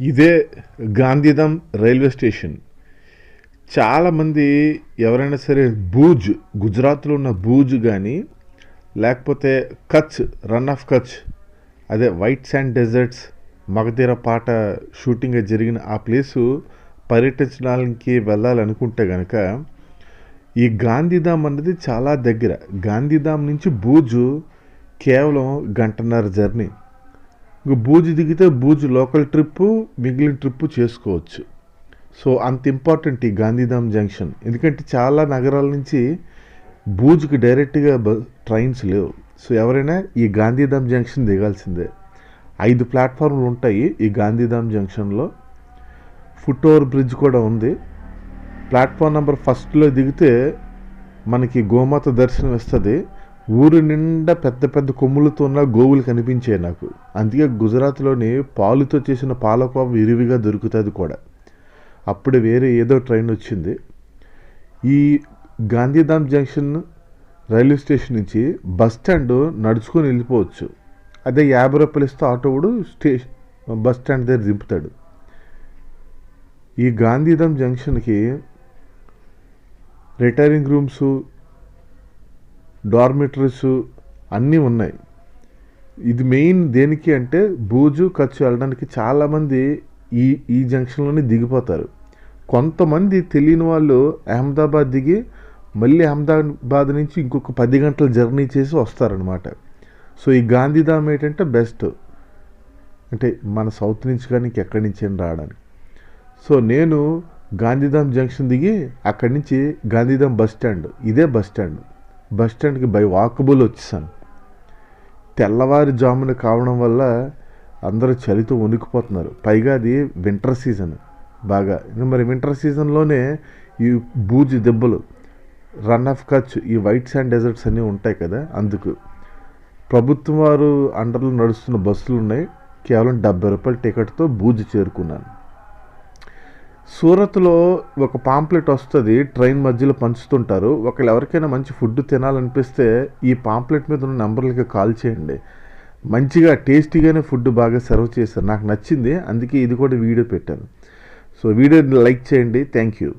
ఇదే Gandhidham railway station. చాలామంది ఎవరైనా సరే భూజ్ గుజరాత్లో ఉన్న భూజ్ కానీ లేకపోతే కచ్ రన్ ఆఫ్ కచ్ అదే వైట్ శాండ్ డెజర్ట్స్ మగధీర పాట షూటింగ్ జరిగిన ఆ ప్లేసు పర్యటించడానికి వెళ్ళాలనుకుంటే కనుక ఈ గాంధీధామ్ అన్నది చాలా దగ్గర. గాంధీధామ్ నుంచి బూజు కేవలం గంటన్నర జర్నీ. బూజు దిగితే బూజు లోకల్ ట్రిప్పు మిగిలిన ట్రిప్పు చేసుకోవచ్చు. సో అంత ఇంపార్టెంట్ ఈ గాంధీధామ్ జంక్షన్. ఎందుకంటే చాలా నగరాల నుంచి బూజ్కి డైరెక్ట్గా ట్రైన్స్ లేవు. సో ఎవరైనా ఈ గాంధీధామ్ జంక్షన్ దిగాల్సిందే. ఐదు ప్లాట్ఫామ్లు ఉంటాయి ఈ గాంధీధామ్ జంక్షన్లో. ఫుట్ ఓవర్ బ్రిడ్జ్ కూడా ఉంది. ప్లాట్ఫామ్ నెంబర్ ఫస్ట్లో దిగితే మనకి గోమాత దర్శనం ఇస్తుంది ఊరు నిండా పెద్ద పెద్ద కొమ్ములతో ఉన్న గోవులు కనిపించాయి నాకు. అందుకే గుజరాత్లోని పాలుతో చేసిన పాలకోవ విరివిగా దొరుకుతుంది కూడా. అప్పుడు వేరే ఏదో ట్రైన్ వచ్చింది. ఈ గాంధీధామ్ జంక్షన్ రైల్వే స్టేషన్ నుంచి బస్ స్టాండ్ నడుచుకొని వెళ్ళిపోవచ్చు. అదే యాభై రూపాయలు ఇస్తే ఆటో కూడా స్టేషన్ బస్ స్టాండ్ దగ్గర దింపుతాడు. ఈ గాంధీధామ్ జంక్షన్కి రిటైరింగ్ రూమ్స్ డార్మిటరీస్ అన్నీ ఉన్నాయి. ఇది మెయిన్ దేనికి అంటే బూజు ఖర్చు వెళ్ళడానికి చాలామంది ఈ ఈ జంక్షన్లోనే దిగిపోతారు. కొంతమంది తెలియని వాళ్ళు అహ్మదాబాద్ దిగి మళ్ళీ అహ్మదాబాద్ నుంచి ఇంకొక పది గంటల జర్నీ చేసి వస్తారనమాట సో ఈ గాంధీధామ్ ఏంటంటే బెస్ట్. అంటే మన సౌత్ నుంచి కానీ ఇంకెక్కడి నుంచి అని రావడానికి. సో నేను గాంధీధామ్ జంక్షన్ దిగి అక్కడి నుంచి గాంధీధామ్ బస్ స్టాండ్ ఇదే బస్ స్టాండ్. బస్ స్టాండ్కి బై వాకబుల్ వచ్చేసాను. తెల్లవారుజామున కావడం వల్ల అందరూ చలితో వణికిపోతున్నారు. పైగా అది వింటర్ సీజన్ బాగా. ఇంకా మరి వింటర్ సీజన్లోనే ఈ బూజు దెబ్బలు రన్ ఆఫ్ కచ్ ఈ వైట్ శాండ్ డెజర్ట్స్ అన్నీ ఉంటాయి కదా అందుకు. ప్రభుత్వం వారు అండర్లో నడుస్తున్న బస్సులు ఉన్నాయి. కేవలం డెబ్బై రూపాయల టికెట్తో బూజు చేరుకున్నాను. సూరత్లో ఒక పాంప్లెట్ వస్తుంది ట్రైన్ మధ్యలో పంచుతుంటారు. ఒకళ్ళు ఎవరికైనా మంచి ఫుడ్ తినాలనిపిస్తే ఈ పాంప్లెట్ మీద ఉన్న నెంబర్లకి కాల్ చేయండి. మంచిగా టేస్టీగానే ఫుడ్ బాగా సర్వ్ చేశారు. నాకు నచ్చింది అందుకే ఇది కూడా వీడియో పెట్టాను. సో వీడియో లైక్ చేయండి. Thank you.